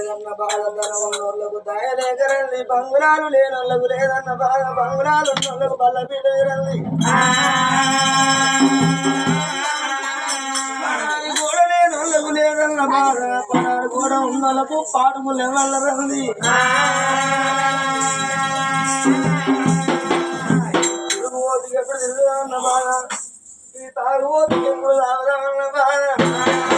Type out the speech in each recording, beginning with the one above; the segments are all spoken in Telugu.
లేదన్న బాధ ధనవన్నోళ్ళకు ఉన్నోళ్ళకు దయలేకరండి బంగుళాలు లేనోళ్ళకు లేదన్న బాధ. బంగుళాలు ఉన్నోళ్ళకు బల్ల పీట కూడా లేనోళ్ళకు లేదన్న బాధ. పడారి కూడా ఉన్నోళ్ళకు పాడుములు లేవల్లరండి ఎప్పుడు తిరుగుదామన్న బాధ. ఈ తాగుబోతుకి ఎప్పుడు తాగుదామన్న బాధ.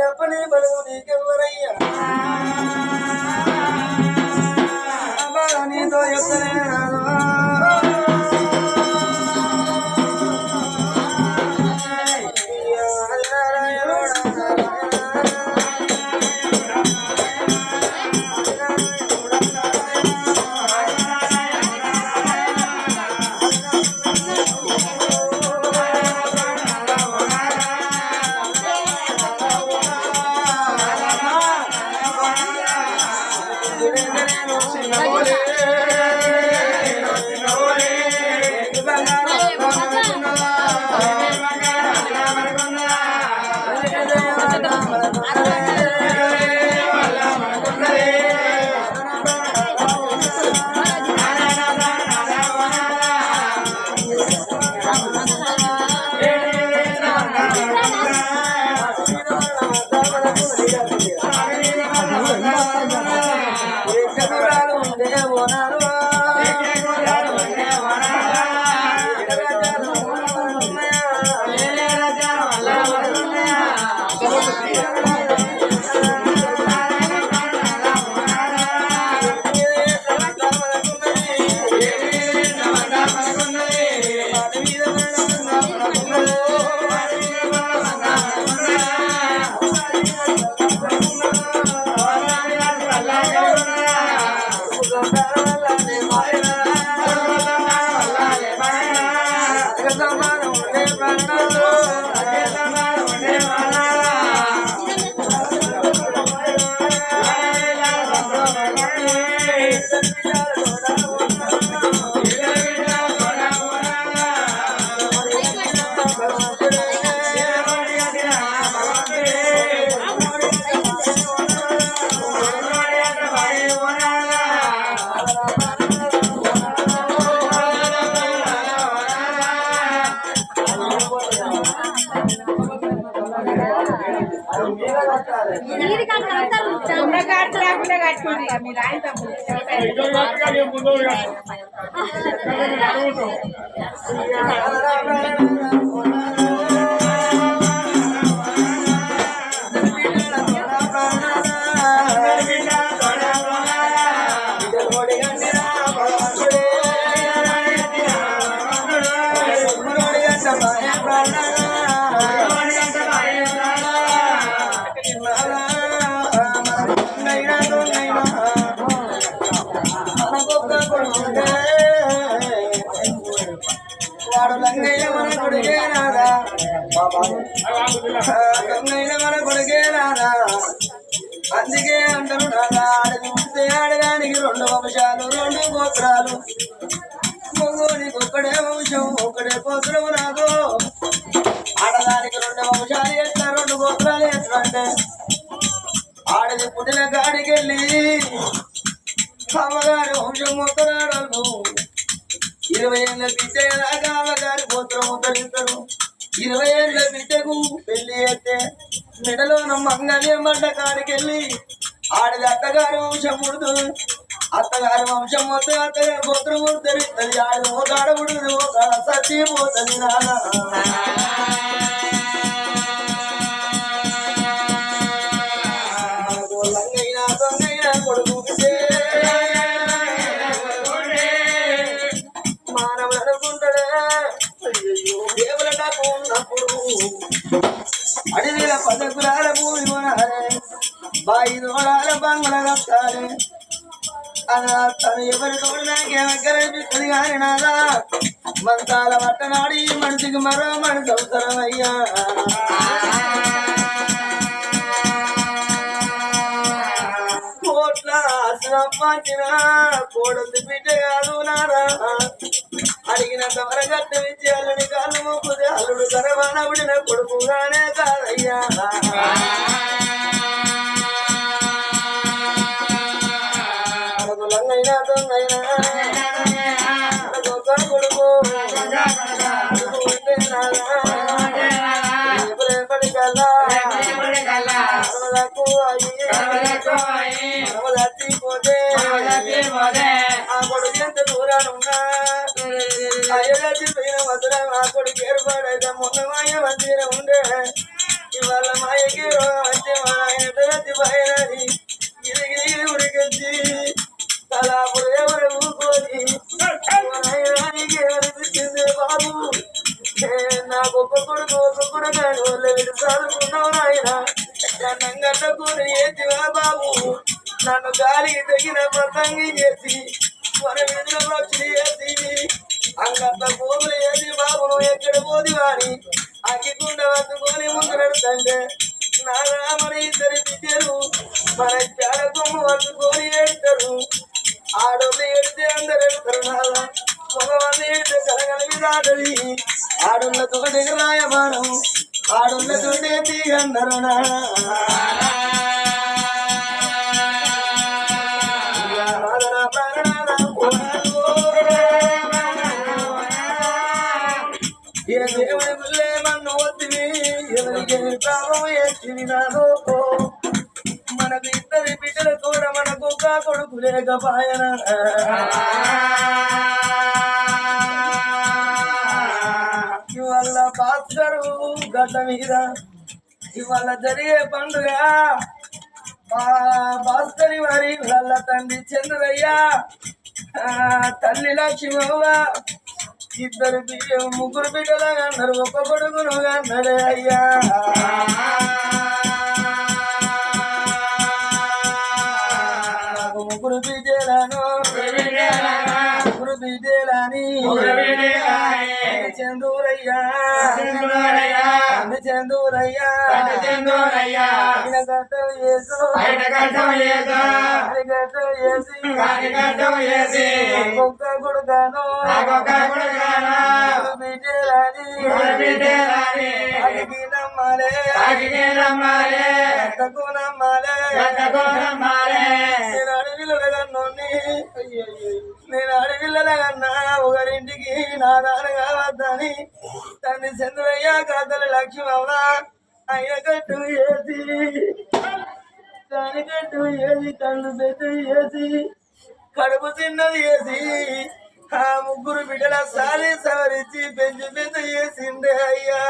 ఎవరు నీకు తప్ప మన కొడుకే నానా. అందుకే అంటారు నానా. ఆడది ఉంటే ఆడదానికి రెండు వంశాలు రెండు గోత్రాలు. నీకు ఒక్కడే వంశం ఒక్కడే గోత్రం రాదు ఆడదానికి రెండు వంశాలు ఎట్లా రెండు గోత్రాలు ఎట్లా అంటే ఆడది పుట్టిన కాడికి వెళ్ళి అమ్మగారి వంశం మొత్తరాడలు ఇరవై ఏళ్ళ బిడ్డ దాకా అమ్మగారి గోత్రం ఉద్ధరిస్తారు ఇరవై ఏళ్ళ బిడ్డకు పెళ్ళి అయితే మెడలో మంగళం మంట కాడికెళ్ళి ఆడది అత్తగారు వంశం ముడుదు అత్తగారు వంశం మొత్తం అత్తగారి గోత్రం ఓ ఆడ పుడుతుంది ఓ ఒక సత్తి పోతుంది నాన్న. అడవిల పదకులాల భూమి కొనాలే బాయి నోడాల బంగుల కట్టాలి అలా తను ఎవరి తోడు నాకేమక్కరనిపిస్తుంది కానీ నాదా మంతాల పట్టనాడి ఈ మనిషికి మరో మనిషి అవసరం సంపాదించిన కోడలు బిడ్డ కాదు నారా. అడిగినంత వరగట్టు ఇచ్చి అల్లుడి కాళ్ళు మొక్కుది అల్లుడు గర్భానబడిన కొడుకుగానే కాదయ్యా. అడుగులంగైనా దొంగైనా. కొడుకు. కొడుకు ఉంటే నాదా రేపటికల్లా అరవదకు అయ్యి అరవదచ్చిపోతే ఆ కొడుకు ఎంత దూరానున్నా అయ్యగారి పోయిన వదల ఆ కొడుకు ఏర్పాడైతే మొన్న మాయ మందిర ఉండే ఇవాళ మాయకి రోగం వచ్చి మా ఆయన వచ్చి పైనది గిరి గిరి ఉడికొచ్చి తలాపుడు ఎవరు ఊరుకోని మా నాయనానికి అనిపించింది బాబు ఏ నాకు ఒక్క కొడుకు ఒక్క కొడుకు అని వాళ్ళ వీడు చదువుకున్నావు నాయన నన్ను బాబు నన్ను గాలికి తగిన పతంగి చేసి మన విధులలో చేసి అంగట్ల భూములు ఏది బాబు నువ్వు ఎక్కడ పోది వాని అగ్గికుండ వద్దుకొని ముందు తండ్రి నారామని ఇద్దరు బిడ్డలు మన పేడ కొమ్ము వద్దుకొని ఏడుతారు ఆడోళ్ళు ఏడితే అందరు ఎడతారు నాలా మగవాళ్ళు ఏడితే కలగలివి దాటది ఆడున్న దగ్గర రాయమానం ఆడున్న తోటి తీగన్నారు ఏ దేవుని పిల్లే నన్ను వద్దివి ఎవరికి పాపం ఎత్తివి నాదో మనకు ఇద్దరి బిడ్డలు కూడా మనకు ఒక కొడుకు లేకపాయన ఇవాళ భాస్కరు గడ్డ మీద. ఇవాళ జరిగే పండుగ. భాస్కరి వారి వాళ్ళ తండ్రి చంద్రయ్య తల్లి లక్ష్మవ్వ ఇద్దరు బిడ్డ ముగ్గురు బిడ్డలుగా అన్నారు ఒక్క కొడుకునుగా అన్నాడే అయ్యా. ముగ్గురు బిడ్డలను ముగ్గురు బిడ్డలని చందూరయ్యా. చందూరయ్యా. ఆయన గడ్డం యేసు. ఆయన గడ్డం యేసి. ఒక్క కొడుకాను బిడ్డలని అడిగి నమ్మాలే. ఎంతకు నమ్మాలే. నేను అడవిలగన్నోని నేను అడవిలగన్నా ఒకరింటికి నా దాని కావద్దని తన్ని చంద్రయ్య కథలు లక్ష్మమ్మ ఆయన కట్టు వేసి దాని కట్టు వేసి కళ్ళు పెద్ద వేసి కడుపు చిన్నది వేసి ఆ ముగ్గురు బిడ్డల సాలి సవరించి పెంచి పెద్ద చేసిండే అయ్యా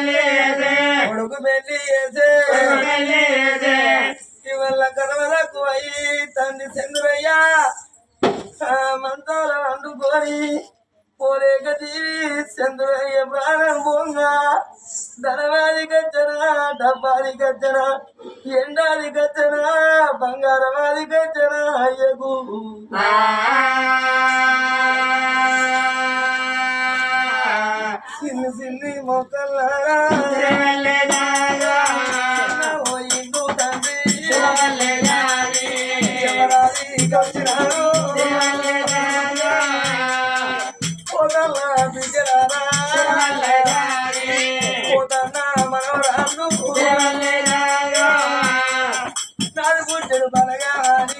ಒಳ್ಳೆಯದೇ ಹುಡುಗು ಬೆಳ್ಳಿಯದೇ ಒಳ್ಳೆಯದೇ ಇವೆಲ್ಲ ಕರವರ ಕೋಯಿ ತಂದೆ ಚಂದ್ರಯ್ಯ ಮಂತಾರ ಅಂಡು ಕೋರಿ போரே கதிரி சந்திரைய பிராணம் போங்க. தனவாதி கச்சனா எண்டாதி கச்சனா பங்காரவாதி கச்சனா ஐயகு. పుట్టెడు బలగాలి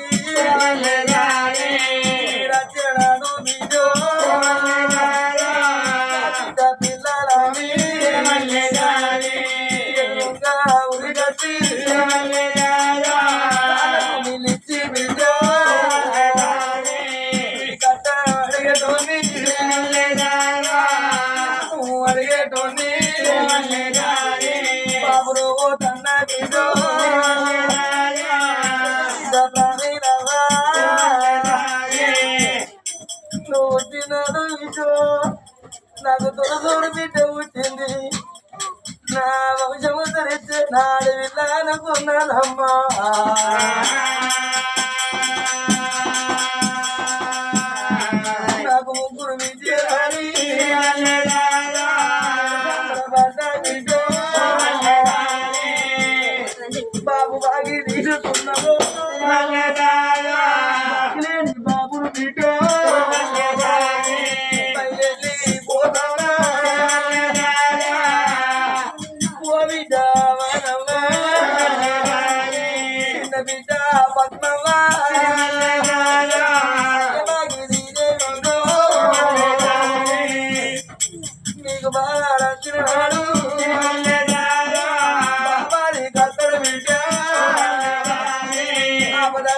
ఆడవిల్లనుకున్నానమ్మా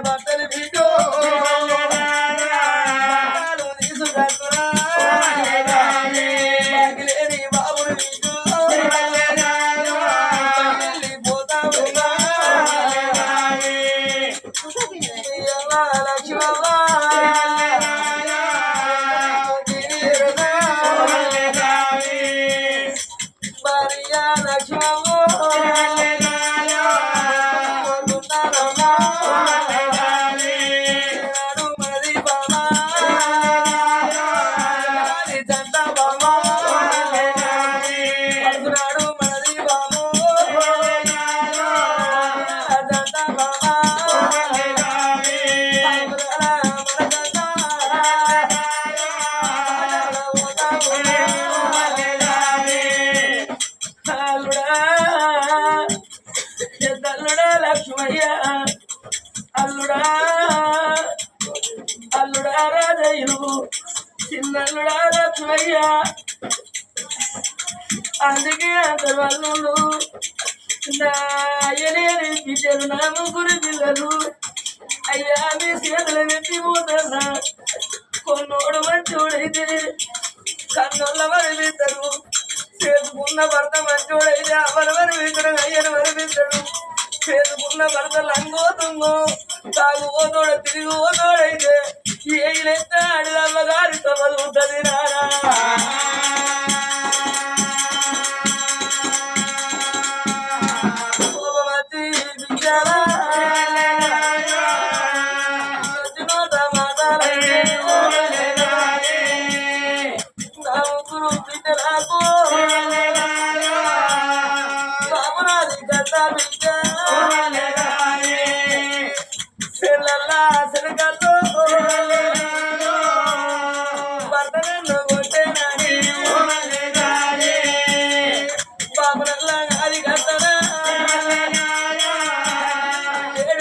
భర్తని తాగు ఓనోడ తిరిగి ఓనోడైతే ఏం ఎత్తాడు అమ్మగారు తమలుంటది నానా.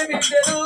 నిండెను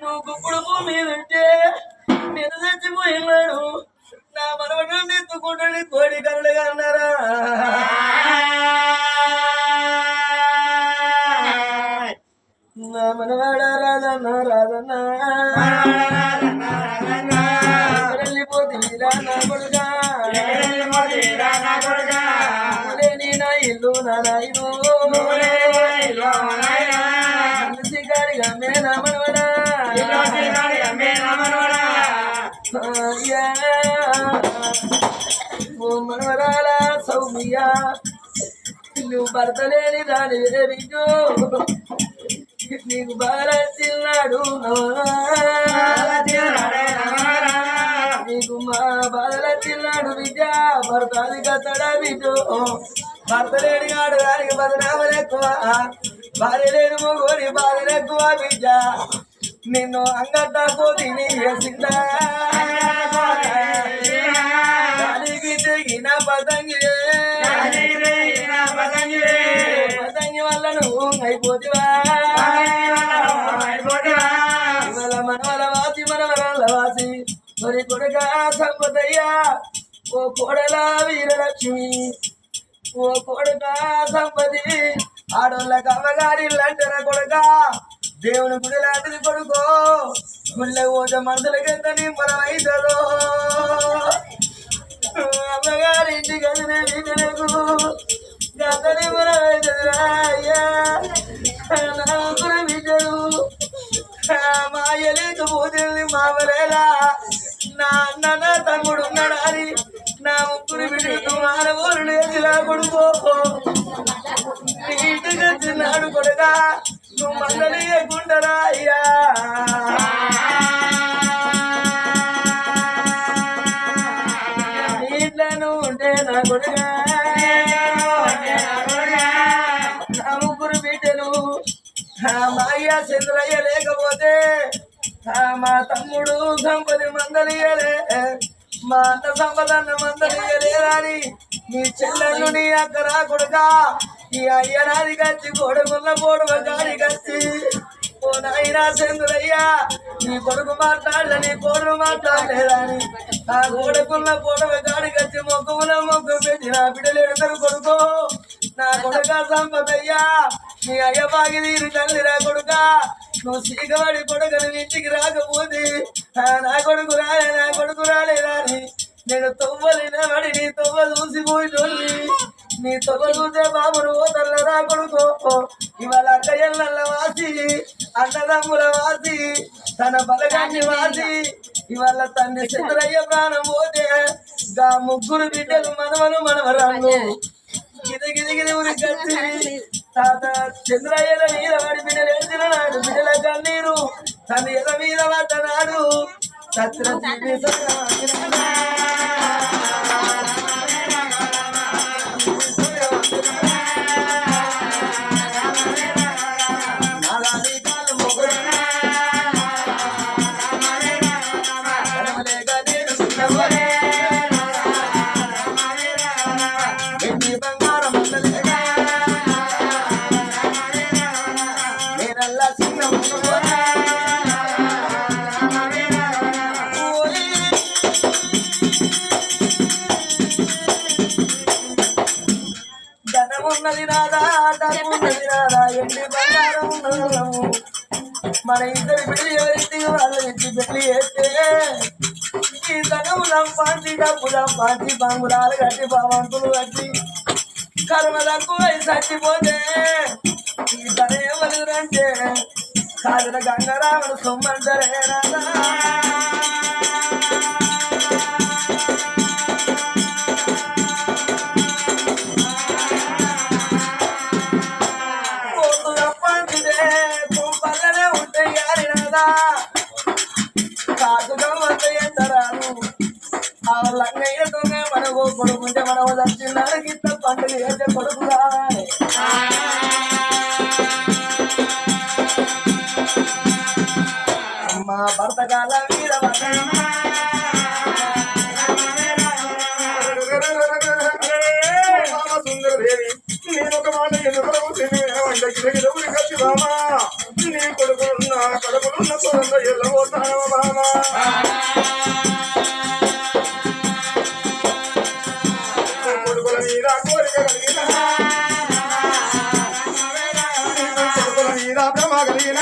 నువ్వు గుప్పుడు మీదంటే నేను చచ్చిపోయినాడు నా మనవడం ఎత్తుకుంటాడు కోడి కరడుగా అన్నారా? నా మనవాడ రాదన్న రాదన్న వెళ్ళిపోతీరా నా కొడుగా నా ఇల్లు నా నాయను గాడిగా మే నా మనవడా. మనవరాల సౌమియ నువ్వు భర్త లేని దాని విజు నీకు బాగా చిన్నాడు నీకు మా బాధల చిన్నాడు విద్య భర్త అది కత్తడా బిడ్డు భర్త లేని నాడు దానికి బదనామలు ఎక్కువ భార్య లేని మొగోని బాధలు ఎక్కువ విద్య నిన్ను అంగట్ట కోతిని వేసిందా దానికి తెగిన పతంగి పతంగి వల్ల నువ్వు అయిపోతివా ఇవాళ మనవల వాసి మనవరాల వాసి మరి కొడుక సంపదయ్యా ఓ కోడల వీరలక్ష్మి ఓ కొడుక సంపది ఆడోళ్ళ అమ్మగారి లాంటిన కొడుక దేవుని గుడి లాంటిది కొడుకో. గుళ్ళ ఓట మనసులకి ఎంత నిమ్మలం అవుతుందో అమ్మగారి ఇంటికి అదినే నీకు గత నిమ్మలం అయ్యా. నా కూడా బిడ్డలు మాయలేక పోతుంది మామలేలా నా అన్న నా తమ్ముడు ఉన్నాడు నా ముగ్గురు బిడ్డలు మానవులు లేచిలా కొడుకో. ఇంటికి వచ్చినాడు కొడుగా నువ్వు మందలియకుండరా అయ్యా. నీ ఇంట్లోనూ ఉంటే నా కొడుగా నా ముగ్గురు బిడ్డలు మా అయ్య చంద్రయ్య లేకపోతే మా తమ్ముడు సంపది మందలియలే మా అన్న సంపదన్న మందలియలే అని నీ చెల్లెళ్ళు నీ అక్క రా కొడుక ఈ అయ్య నాది కచ్చి కొడుకున్న పోడువ గాడి కచ్చి ఓ నాయనా చంద్రయ్య నీ కొడుకు మాట్లాడలే నీ కోడు మాట్లాడలేదని ఆ కొడుకున్న పోడువ గాడి కచ్చి మొక్కున మొక్కు పెట్టి నా బిడ్డలు ఎడతారు కొడుకో నా కొడుక సంపదయ్యా నీ అయ్య బాగి తీరు తల్లిరా కొడుక నువ్వు సీకబడి కొడుకుని ఇంటికి రాకపోతే నా కొడుకు రాలే నా కొడుకు రాలే రాని నేను తొవ్వలిన వాడి నీ తొవ్వ చూసిపోయి నీ తొవ్వ చూసే బాబును తల్లరా కొడుకో. ఇవాళ అక్కయ్యల వాసి అన్నదమ్ముల వాసి తన బలగాన్ని వాసి ఇవాళ తండ్రి చంద్రయ్య ప్రాణం పోతే గా ముగ్గురు బిడ్డలు మనవను మనవరాళ్ళు. గిది గిది గిది ఊరి తాత చంద్రయ్యల మీద వాడి బిడ్డలు ఏడ్చిన నాడు బిడ్డల కన్నీరు తన ఎల మీద పడ్డనాడు. సత్ర పాటి బాంగురాలు కట్టి బావంతులు కట్టి కర్మ తక్కువ చచ్చిపోతే ఈ ధన ఎవరంటే కాదుల గంగరాముడు సొమ్మంటారే రాదా Masih. కొడుకుల కోరిక కలిగిన కొడుకుల కలిగిన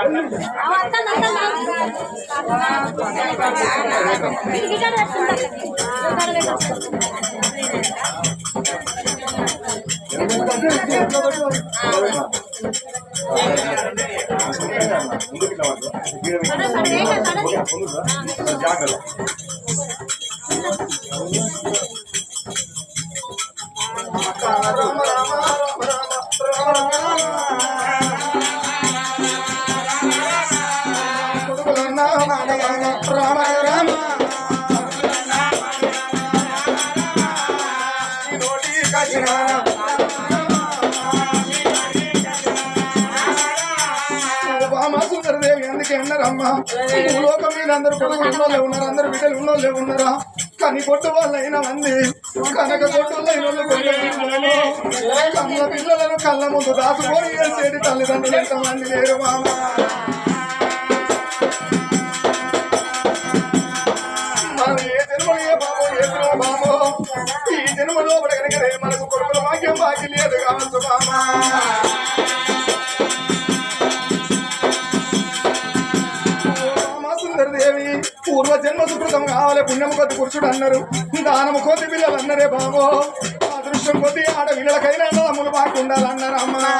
అవతారా అన్నారమ్మా లోకం మీద అందరూ కొడుకు ఉన్నోళ్ళే ఉన్నారు అందరు బిడ్డలు ఉన్నోళ్ళే ఉన్నారా? కానీ కొట్టు వాళ్ళైన మంది కనక కొట్టులైన. కన్న పిల్లలను కళ్ళ ముందు దాచుకొని ఏడ్చేటి తల్లిదండ్రులు ఎంతమంది లేరు మామ. ఈ జన్మలో మనకు కొడుకుల భాగ్యం బాకి లేదు కావచ్చు మామా. సుకృతం పుణ్యం కొద్ది పురుషుడు అన్నారు. దానము కొద్ది పిల్లలు అన్నరే బాబో. అదృష్టం కొద్ది ఆడ పిల్లలకైనా అన్నదమ్ములు బాగుండాలన్నారు అమ్మా.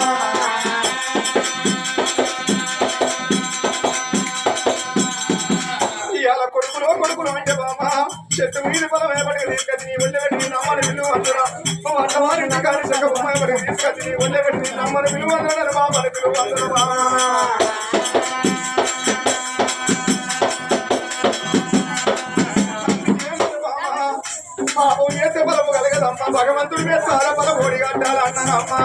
ఇవాళ కొడుకులో కొడుకులు అంటే బాబా చెట్టు మీద పొలం ఏపడికి తీసుకొచ్చి నీ ఒళ్ళె పెట్టి నీ అమ్మని విలువ అందురా అన్నవారి నగారి సగ బొమ్మ ఏపడికి తీసుకొచ్చి నీ ఒళ్ళె పెట్టి నీ అమ్మని విలువ అందరు బాబా విలువ అందరు బాబా. పాపం చేసే బలము కలగదమ్మా భగవంతుడి మీద చాలా బలం ఓడిగట్టాలన్నానమ్మా